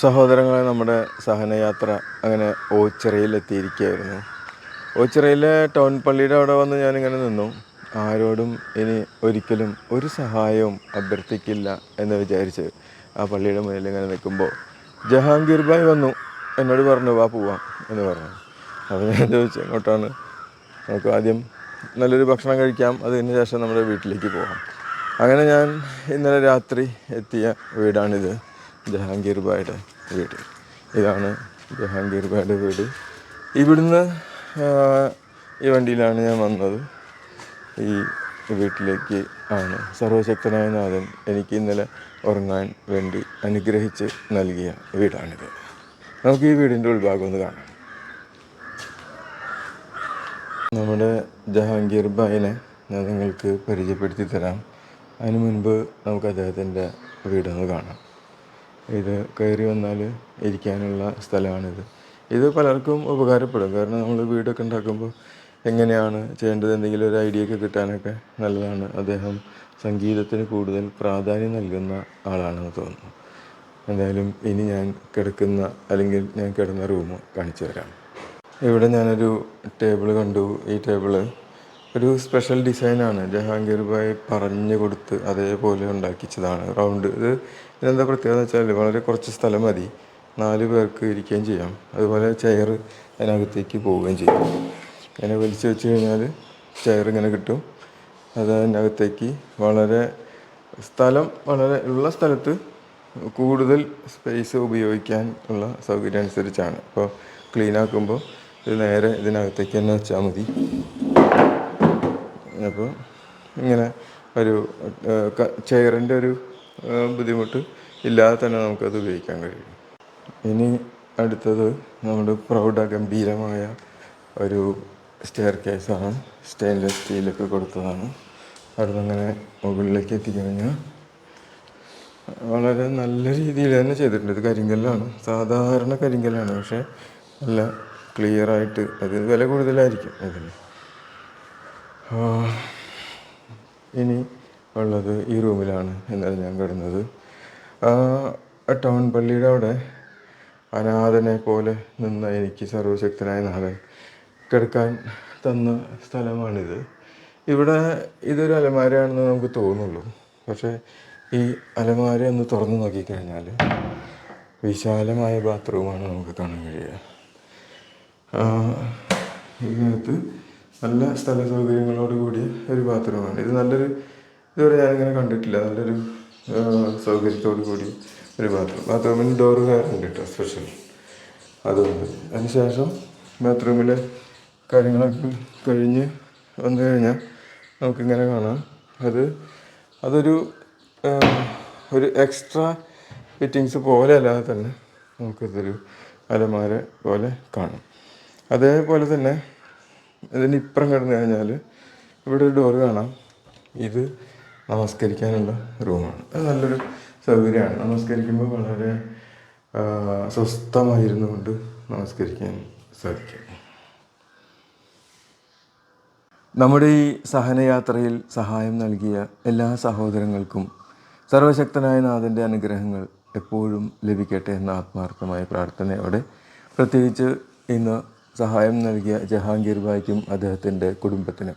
സഹോദരങ്ങളെ നമ്മുടെ സഹനയാത്ര അങ്ങനെ ഓച്ചിറയിലെത്തിയിരിക്കുകയായിരുന്നു. ഓച്ചിറയിലെ ടൗൺ പള്ളിയുടെ അവിടെ വന്ന് ഞാനിങ്ങനെ നിന്നു. ആരോടും ഇനി ഒരിക്കലും ഒരു സഹായവും അഭ്യർത്ഥിക്കില്ല എന്ന് വിചാരിച്ച് ആ പള്ളിയുടെ മുന്നിൽ ഇങ്ങനെ നിൽക്കുമ്പോൾ ജഹാംഗീർ ഭായ് വന്നു. എന്നോട് പറഞ്ഞു വാ പോവാം എന്ന് പറഞ്ഞു. അപ്പോൾ ഞാൻ ചോദിച്ചു എങ്ങോട്ടാണ്? നമുക്ക് ആദ്യം നല്ലൊരു ഭക്ഷണം കഴിക്കാം അതിന് ശേഷം നമ്മുടെ വീട്ടിലേക്ക് പോകാം അങ്ങനെ ഞാൻ ഇന്നലെ രാത്രി എത്തിയ വീടാണിത്. ജഹാംഗീർ ബായുടെ വീട്. ഇതാണ് ജഹാംഗീർ ബായുടെ വീട്. ഇവിടുന്ന് ഈ വണ്ടിയിലാണ് ഞാൻ വന്നത്. ഈ വീട്ടിലേക്ക് ആണ്. സർവശക്തനായ നാഥൻ എനിക്ക് ഇന്നലെ ഉറങ്ങാൻ വേണ്ടി അനുഗ്രഹിച്ച് നൽകിയ വീടാണിത്. നമുക്ക് ഈ വീടിന്റെ ഉൾഭാഗം ഒന്ന് കാണാം. നമ്മുടെ ജഹാംഗീർ ബായിനെ ഞാൻ നിങ്ങൾക്ക് പരിചയപ്പെടുത്തി തരാം. അതിനു മുൻപ് നമുക്ക് അദ്ദേഹത്തിന്റെ വീടൊന്ന് കാണാം. ഇത് കയറി വന്നാൽ ഇരിക്കാനുള്ള സ്ഥലമാണിത്. ഇത് പലർക്കും ഉപകാരപ്പെടും. കാരണം നമ്മൾ വീടൊക്കെ ഉണ്ടാക്കുമ്പോൾ എങ്ങനെയാണ് ചെയ്യേണ്ടത്? എന്തെങ്കിലും ഒരു ഐഡിയ ഒക്കെ കിട്ടാനൊക്കെ നല്ലതാണ്. അദ്ദേഹം സംഗീതത്തിന് കൂടുതൽ പ്രാധാന്യം നൽകുന്ന ആളാണെന്ന് തോന്നുന്നു. എന്തായാലും ഇനി ഞാൻ കിടക്കുന്ന അല്ലെങ്കിൽ ഞാൻ കിടന്ന റൂം കാണിച്ചു തരാം. ഇവിടെ ഞാനൊരു ടേബിൾ കണ്ടു. ഈ ടേബിൾ ഒരു സ്പെഷ്യൽ ഡിസൈനാണ് ജഹാംഗീർ ഭായ് പറഞ്ഞു കൊടുത്ത് അതേപോലെ ഉണ്ടാക്കിച്ചതാണ്. റൗണ്ട് ഇത് ഇതിനെന്താ പ്രത്യേകത വെച്ചാൽ വളരെ കുറച്ച് സ്ഥലം മതി. നാല് പേർക്ക് ഇരിക്കുകയും ചെയ്യാം. അതുപോലെ ചെയർ അതിനകത്തേക്ക് പോവുകയും ചെയ്യും. ഇങ്ങനെ വലിച്ചു വെച്ച് കഴിഞ്ഞാൽ ചെയർ ഇങ്ങനെ കിട്ടും. അത് അതിനകത്തേക്ക് വളരെ സ്ഥലം വളരെ ഉള്ള സ്ഥലത്ത് കൂടുതൽ സ്പേസ് ഉപയോഗിക്കാൻ ഉള്ള സൗകര്യം അനുസരിച്ചാണ് ഇപ്പോൾ ക്ലീൻ ആക്കുമ്പോൾ ഇത് നേരെ ഇതിനകത്തേക്ക് തന്നെ വെച്ചാൽ മതി. അപ്പോൾ ഇങ്ങനെ ഒരു ചെയറിന്റെ ഒരു ബുദ്ധിമുട്ട് ഇല്ലാതെ തന്നെ നമുക്കത് ഉപയോഗിക്കാൻ കഴിയും. ഇനി അടുത്തത് നമ്മുടെ പ്രൗഢ ഗംഭീരമായ ഒരു സ്റ്റെയർ കേസാണ് സ്റ്റെയിൻലെസ് സ്റ്റീലൊക്കെ കൊടുത്തതാണ്. അവിടെ അങ്ങനെ മുകളിലേക്ക് എത്തിക്കഴിഞ്ഞാൽ വളരെ നല്ല രീതിയിൽ തന്നെ ചെയ്തിട്ടുണ്ട്. ഇത് കരിങ്കല്ലാണ്. സാധാരണ കരിങ്കല്ലാണ്. പക്ഷേ നല്ല ക്ലിയറായിട്ട് അത് വില കൂടുതലായിരിക്കും ഇതിന്. ആ, ഇനി ഉള്ളത് ഈ റൂമിലാണ് ഇന്നലെ ഞാൻ കിടന്നത് ടൗൺ പള്ളിയുടെ അവിടെ അനാഥനെ പോലെ നിന്ന് എനിക്ക് സർവശക്തനായ നാഥൻ കിടക്കാൻ തന്ന സ്ഥലമാണിത്. ഇവിടെ ഇതൊരു അലമാരയാണെന്ന് നമുക്ക് തോന്നുള്ളൂ. പക്ഷേ ഈ അലമാര ഒന്ന് തുറന്നു നോക്കിക്കഴിഞ്ഞാൽ വിശാലമായ ബാത്റൂമാണ് നമുക്ക് കാണാൻ കഴിയുക. ഇതിനകത്ത് നല്ല സ്ഥല സൗകര്യങ്ങളോട് കൂടിയ ഒരു ബാത്റൂമാണ് ഇത് നല്ലൊരു ഇതുവരെ ഞാനിങ്ങനെ കണ്ടിട്ടില്ല. നല്ലൊരു സൗകര്യത്തോടു കൂടി ഒരു ബാത്റൂം ബാത്റൂമിന് ഡോറ് കയറുണ്ട് കേട്ടോ സ്പെഷ്യൽ അതുകൊണ്ട്. അതിനുശേഷം ബാത്റൂമിലെ കാര്യങ്ങളൊക്കെ കഴിഞ്ഞ് വന്നു കഴിഞ്ഞാൽ നമുക്കിങ്ങനെ കാണാം. അത് അതൊരു ഒരു എക്സ്ട്രാ ഫിറ്റിങ്സ് പോലെ അല്ലാതെ തന്നെ നമുക്കിതൊരു അലമാര പോലെ കാണും. അതേപോലെ തന്നെ ഇതിന് ഇപ്പുറം കിടന്നു കഴിഞ്ഞാൽ ഇവിടെ ഒരു ഡോറ് കാണാം. ഇത് നമസ്കരിക്കാനുള്ള റൂമാണ് അത് നല്ലൊരു സൗകര്യമാണ്. നമസ്കരിക്കുമ്പോൾ വളരെ സ്വസ്ഥമായിരുന്നു കൊണ്ട് നമസ്കരിക്കാൻ സാധിക്കും. നമ്മുടെ ഈ സഹനയാത്രയിൽ സഹായം നൽകിയ എല്ലാ സഹോദരങ്ങൾക്കും സർവശക്തനായ നാഥന്റെ അനുഗ്രഹങ്ങൾ എപ്പോഴും ലഭിക്കട്ടെ എന്ന ആത്മാർത്ഥമായ പ്രാർത്ഥനയോടെ പ്രത്യേകിച്ച് ഇന്ന് സഹായം നൽകിയ ജഹാംഗീർ ഭായ്ക്കും അദ്ദേഹത്തിന്റെ കുടുംബത്തിനും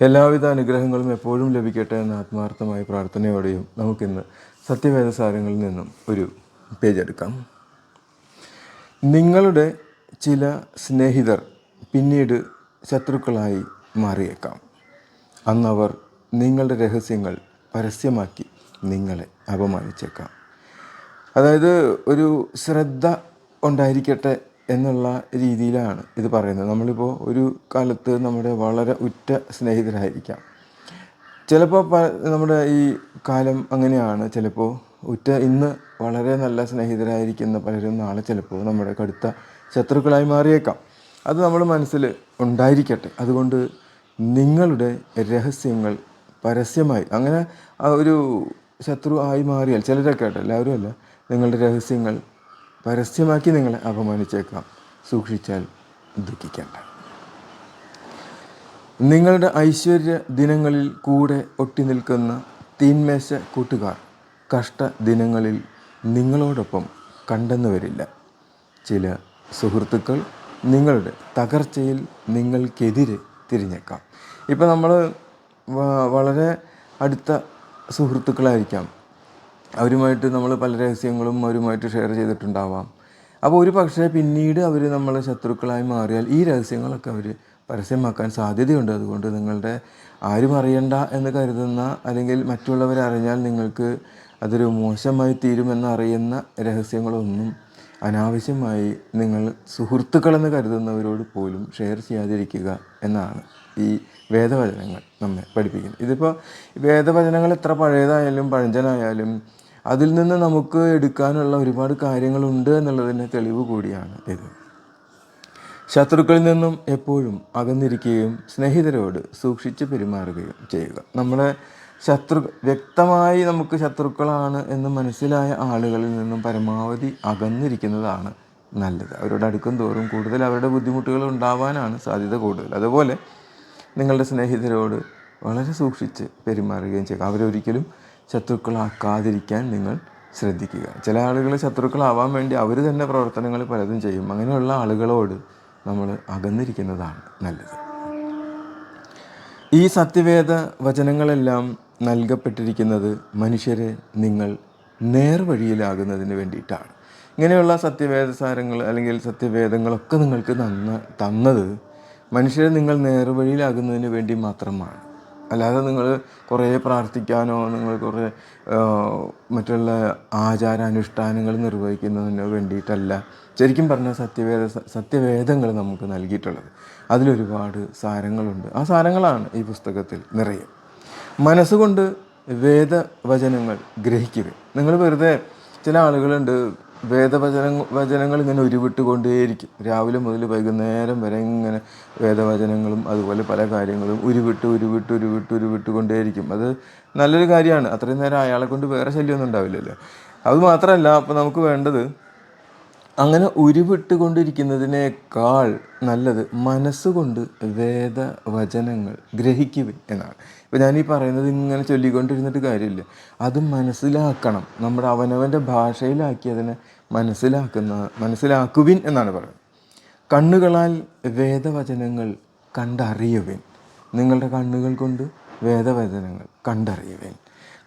എല്ലാവിധ അനുഗ്രഹങ്ങളും എപ്പോഴും ലഭിക്കട്ടെ എന്ന ആത്മാർത്ഥമായ പ്രാർത്ഥനയോടെയും നമുക്കിന്ന് സത്യവേദസാരങ്ങളിൽ നിന്നും ഒരു പേജ് എടുക്കാം. നിങ്ങളുടെ ചില സ്നേഹിതർ പിന്നീട് ശത്രുക്കളായി മാറിയേക്കാം. അന്നവർ നിങ്ങളുടെ രഹസ്യങ്ങൾ പരസ്യമാക്കി നിങ്ങളെ അപമാനിച്ചേക്കാം. അതായത് ഒരു ശ്രദ്ധ ഉണ്ടായിരിക്കട്ടെ എന്നുള്ള രീതിയിലാണ് ഇത് പറയുന്നത്. നമ്മളിപ്പോൾ ഒരു കാലത്ത് നമ്മുടെ വളരെ ഉറ്റ സ്നേഹിതരായിരിക്കാം. ചിലപ്പോൾ നമ്മുടെ ഈ കാലം അങ്ങനെയാണ്. ചിലപ്പോൾ ഉറ്റ ഇന്ന് വളരെ നല്ല സ്നേഹിതരായിരിക്കുന്ന പലരും നാളെ ചിലപ്പോൾ നമ്മുടെ കടുത്ത ശത്രുക്കളായി മാറിയേക്കാം. അത് നമ്മൾ മനസ്സിൽ ഉണ്ടായിരിക്കട്ടെ. അതുകൊണ്ട് നിങ്ങളുടെ രഹസ്യങ്ങൾ പരസ്യമായി അങ്ങനെ ഒരു ശത്രു ആയി മാറിയാൽ ചിലരൊക്കെ ആട്ടെ എല്ലാവരും അല്ല നിങ്ങളുടെ രഹസ്യങ്ങൾ പരസ്യമാക്കി നിങ്ങളെ അപമാനിച്ചേക്കാം. സൂക്ഷിച്ചാൽ ദുഃഖിക്കേണ്ട. നിങ്ങളുടെ ഐശ്വര്യ ദിനങ്ങളിൽ കൂടെ ഒട്ടി നിൽക്കുന്ന തീന്മേശ കൂട്ടുകാർ കഷ്ട ദിനങ്ങളിൽ നിങ്ങളോടൊപ്പം കണ്ടെന്ന് വരില്ല. ചില സുഹൃത്തുക്കൾ നിങ്ങളുടെ തകർച്ചയിൽ നിങ്ങൾക്കെതിരെ തിരിഞ്ഞേക്കാം. ഇപ്പം നമ്മൾ വളരെ അടുത്ത സുഹൃത്തുക്കളായിരിക്കാം. അവരുമായിട്ട് നമ്മൾ പല രഹസ്യങ്ങളും അവരുമായിട്ട് ഷെയർ ചെയ്തിട്ടുണ്ടാവാം. അപ്പോൾ ഒരു പക്ഷേ പിന്നീട് അവർ നമ്മളെ ശത്രുക്കളായി മാറിയാൽ ഈ രഹസ്യങ്ങളൊക്കെ അവർ പരസ്യമാക്കാൻ സാധ്യതയുണ്ട്. അതുകൊണ്ട് നിങ്ങളുടെ ആരും അറിയണ്ട എന്ന് കരുതുന്ന അല്ലെങ്കിൽ മറ്റുള്ളവർ അറിഞ്ഞാൽ നിങ്ങൾക്ക് അതൊരു മോശമായി തീരുമെന്ന് അറിയുന്ന രഹസ്യങ്ങളൊന്നും അനാവശ്യമായി നിങ്ങൾ സുഹൃത്തുക്കളെന്ന് കരുതുന്നവരോട് പോലും ഷെയർ ചെയ്യാതിരിക്കുക എന്നാണ് ഈ വേദവചനങ്ങൾ നമ്മെ പഠിപ്പിക്കുന്നത്. ഇതിപ്പോൾ വേദവചനങ്ങൾ എത്ര പഴയതായാലും പഴഞ്ചനായാലും അതിൽ നിന്ന് നമുക്ക് എടുക്കാനുള്ള ഒരുപാട് കാര്യങ്ങളുണ്ട് എന്നുള്ളതിന്റെ തെളിവ് കൂടിയാണ് ഇത്. ശത്രുക്കളിൽ നിന്നും എപ്പോഴും അകന്നിരിക്കുകയും സ്നേഹിതരോട് സൂക്ഷിച്ച് പെരുമാറുകയും ചെയ്യുക. നമ്മളെ ശത്രു വ്യക്തമായി നമുക്ക് ശത്രുക്കളാണ് എന്ന് മനസ്സിലായ ആളുകളിൽ നിന്നും പരമാവധി അകന്നിരിക്കുന്നതാണ് നല്ലത്. അവരോട് അടുക്കും തോറും കൂടുതൽ അവരുടെ ബുദ്ധിമുട്ടുകൾ ഉണ്ടാവാനാണ് സാധ്യത കൂടുതൽ. അതുപോലെ നിങ്ങളുടെ സ്നേഹിതരോട് വളരെ സൂക്ഷിച്ച് പെരുമാറുകയും ചെയ്യുക. അവരൊരിക്കലും ശത്രുക്കളാക്കാതിരിക്കാൻ നിങ്ങൾ ശ്രദ്ധിക്കുക. ചില ആളുകൾ ശത്രുക്കളാവാൻ വേണ്ടി അവർ തന്നെ പ്രവർത്തനങ്ങൾ പലതും ചെയ്യും. അങ്ങനെയുള്ള ആളുകളോട് നമ്മൾ അകന്നിരിക്കുന്നതാണ് നല്ലത്. ഈ സത്യവേദ വചനങ്ങളെല്ലാം നൽകപ്പെട്ടിരിക്കുന്നത് മനുഷ്യരെ നിങ്ങൾ നേർവഴിയിലാകുന്നതിന് വേണ്ടിയിട്ടാണ്. ഇങ്ങനെയുള്ള സത്യവേദ സാരങ്ങൾ അല്ലെങ്കിൽ സത്യവേദങ്ങളൊക്കെ നിങ്ങൾക്ക് തന്ന തന്നത് മനുഷ്യരെ നിങ്ങൾ നേർവഴിയിലാകുന്നതിന് വേണ്ടി മാത്രമാണ്. അല്ലാതെ നിങ്ങൾ കുറേ പ്രാർത്ഥിക്കാനോ നിങ്ങൾ കുറേ മറ്റുള്ള ആചാരാനുഷ്ഠാനങ്ങൾ നിർവഹിക്കുന്നതിനോ വേണ്ടിയിട്ടല്ല ശരിക്കും പറഞ്ഞ സത്യവേദ സത്യവേദങ്ങൾ നമുക്ക് നൽകിയിട്ടുള്ളത്. അതിലൊരുപാട് സാരങ്ങളുണ്ട്. ആ സാരങ്ങളാണ് ഈ പുസ്തകത്തിൽ നിറയെ. മനസ്സുകൊണ്ട് വേദവചനങ്ങൾ ഗ്രഹിക്കുക. നിങ്ങൾ വെറുതെ ചില ആളുകളുണ്ട് വേദവചന വചനങ്ങൾ ഇങ്ങനെ ഉരുവിട്ടുകൊണ്ടേയിരിക്കും. രാവിലെ മുതൽ വൈകുന്നേരം വരെ ഇങ്ങനെ വേദവചനങ്ങളും അതുപോലെ പല കാര്യങ്ങളും ഉരുവിട്ട് ഉരുവിട്ട് ഉരുവിട്ട് ഉരുവിട്ട് കൊണ്ടേയിരിക്കും അത് നല്ലൊരു കാര്യമാണ്. അത്രയും നേരം അയാളെ കൊണ്ട് വേറെ ശല്യമൊന്നും ഉണ്ടാവില്ലല്ലോ. അത് മാത്രമല്ല അപ്പോൾ നമുക്ക് വേണ്ടത് അങ്ങനെ ഉരുവിട്ട് കൊണ്ടിരിക്കുന്നതിനേക്കാൾ നല്ലത് മനസ്സുകൊണ്ട് വേദവചനങ്ങൾ ഗ്രഹിക്കുക എന്നാണ്. ഇപ്പം ഞാൻ ഈ പറയുന്നത് ഇങ്ങനെ ചൊല്ലിക്കൊണ്ടിരുന്നിട്ട് കാര്യമില്ല. അത് മനസ്സിലാക്കണം. നമ്മുടെ അവനവന്റെ ഭാഷയിലാക്കി അതിനെ മനസ്സിലാക്കുന്ന മനസ്സിലാക്കുവിൻ എന്നാണ് പറയുന്നത്. കണ്ണുകളാൽ വേദവചനങ്ങൾ കണ്ടറിയുവിൻ. നിങ്ങളുടെ കണ്ണുകൾ കൊണ്ട് വേദവചനങ്ങൾ കണ്ടറിയുവിൻ.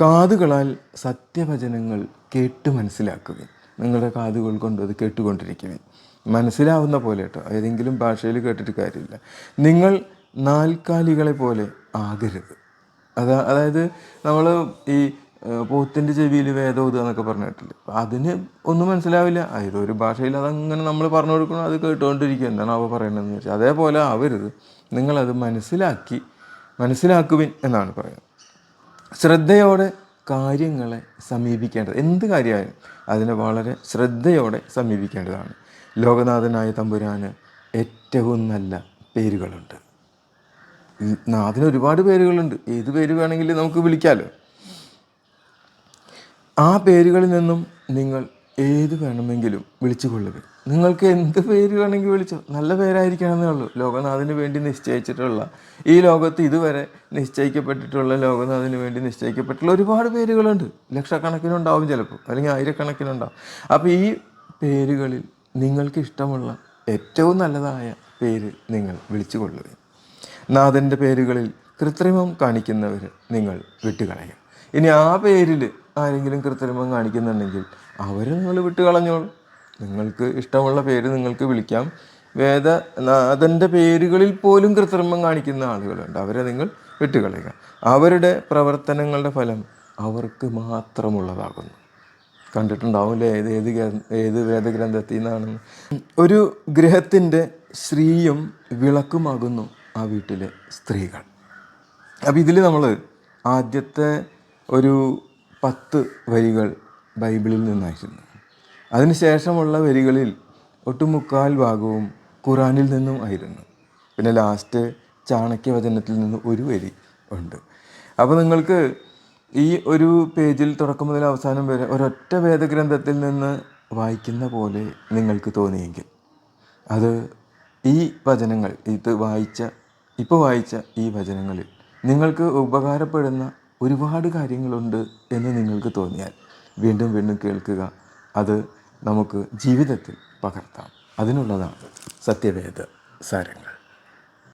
കാതുകളാൽ സത്യവചനങ്ങൾ കേട്ട് മനസ്സിലാക്കുവിൻ. നിങ്ങളുടെ കാതുകൾ കൊണ്ട് അത് കേട്ടുകൊണ്ടിരിക്കുവിൻ. മനസ്സിലാവുന്ന പോലെ കേട്ടോ ഏതെങ്കിലും ഭാഷയിൽ കേട്ടിട്ട് കാര്യമില്ല. നിങ്ങൾ നാൽക്കാലികളെ പോലെ ആകരുത്. അതാ അതായത് നമ്മൾ ഈ പോത്തിന്റെ ചെവിയിൽ വേദം വേദോത് എന്നൊക്കെ പറഞ്ഞിട്ടില്ലേ. അപ്പം അതിന് ഒന്നും മനസ്സിലാവില്ല. ഏതൊരു ഭാഷയിൽ അതങ്ങനെ നമ്മൾ പറഞ്ഞു കൊടുക്കണം അത് കേട്ടുകൊണ്ടിരിക്കുക എന്താണ് അവ പറയണതെന്ന് വെച്ചാൽ അതേപോലെ ആവരുത്. നിങ്ങളത് മനസ്സിലാക്കി മനസ്സിലാക്കുവിൻ എന്നാണ് പറയുന്നത്. ശ്രദ്ധയോടെ കാര്യങ്ങളെ സമീപിക്കേണ്ടത് എന്ത് കാര്യമായാലും അതിനെ വളരെ ശ്രദ്ധയോടെ സമീപിക്കേണ്ടതാണ്. ലോകനാഥനായ തമ്പുരാന് ഏറ്റവും നല്ല പേരുകളുണ്ട്. നാഥന് ഒരുപാട് പേരുകളുണ്ട്. ഏത് പേര് വേണമെങ്കിലും നമുക്ക് വിളിക്കാമല്ലോ ആ പേരുകളിൽ നിന്നും നിങ്ങൾ ഏത് വേണമെങ്കിലും വിളിച്ചു കൊള്ളുക നിങ്ങൾക്ക് എന്ത് പേര് വേണമെങ്കിൽ വിളിച്ചോ. നല്ല പേരായിരിക്കണമെന്നേ ഉള്ളൂ. ലോകനാഥന് വേണ്ടി നിശ്ചയിച്ചിട്ടുള്ള ഈ ലോകത്ത് ഇതുവരെ നിശ്ചയിക്കപ്പെട്ടിട്ടുള്ള ലോകനാഥന് വേണ്ടി നിശ്ചയിക്കപ്പെട്ടുള്ള ഒരുപാട് പേരുകളുണ്ട്. ലക്ഷക്കണക്കിനുണ്ടാവും ചിലപ്പോൾ അല്ലെങ്കിൽ ആയിരക്കണക്കിനുണ്ടാവും. അപ്പോൾ ഈ പേരുകളിൽ നിങ്ങൾക്ക് ഇഷ്ടമുള്ള ഏറ്റവും നല്ലതായ പേര് നിങ്ങൾ വിളിച്ചു കൊള്ളുക നാഥന്റെ പേരുകളിൽ കൃത്രിമം കാണിക്കുന്നവർ നിങ്ങൾ വിട്ടുകളയുക. ഇനി ആ പേരിൽ ആരെങ്കിലും കൃത്രിമം കാണിക്കുന്നുണ്ടെങ്കിൽ അവരെ നിങ്ങൾ വിട്ടുകളഞ്ഞോളൂ നിങ്ങൾക്ക് ഇഷ്ടമുള്ള പേര് നിങ്ങൾക്ക് വിളിക്കാം. വേദ അതിന്റെ പേരുകളിൽ പോലും കൃത്രിമം കാണിക്കുന്ന ആളുകളുണ്ട്. അവരെ നിങ്ങൾ വിട്ടുകളയുക അവരുടെ പ്രവർത്തനങ്ങളുടെ ഫലം അവർക്ക് മാത്രമുള്ളതാകുന്നു. കണ്ടിട്ടുണ്ടാവില്ലേ ഏത് ഏത് ഏത് വേദഗ്രന്ഥത്തിൽ നിന്നാണെന്ന് ഒരു ഗൃഹത്തിന്റെ ശ്രീയും വിളക്കുമാകുന്നു ആ വീട്ടിലെ സ്ത്രീകൾ. അപ്പോൾ ഇതിൽ നമ്മൾ ആദ്യത്തെ ഒരു പത്ത് വരികൾ ബൈബിളിൽ നിന്നായിരുന്നു. അതിനുശേഷമുള്ള വരികളിൽ ഒട്ടുമുക്കാൽ ഭാഗവും ഖുറാനിൽ നിന്നും ആയിരുന്നു. പിന്നെ ലാസ്റ്റ് ചാണക്യവചനത്തിൽ നിന്ന് ഒരു വരി ഉണ്ട്. അപ്പോൾ നിങ്ങൾക്ക് ഈ ഒരു പേജിൽ തുടക്കം മുതൽ അവസാനം വരെ ഒരൊറ്റ വേദഗ്രന്ഥത്തിൽ നിന്ന് വായിക്കുന്ന പോലെ നിങ്ങൾക്ക് തോന്നിയെങ്കിൽ അത് ഈ വചനങ്ങൾ ഇത് വായിച്ച ഇപ്പോൾ വായിച്ച ഈ വചനങ്ങളിൽ നിങ്ങൾക്ക് ഉപകാരപ്പെടുന്ന ഒരുപാട് കാര്യങ്ങളുണ്ട് എന്ന് നിങ്ങൾക്ക് തോന്നിയാൽ വീണ്ടും വീണ്ടും കേൾക്കുക. അത് നമുക്ക് ജീവിതത്തിൽ പകർത്താം. അതിനുള്ളതാണ് സത്യവേദ സാരങ്ങൾ.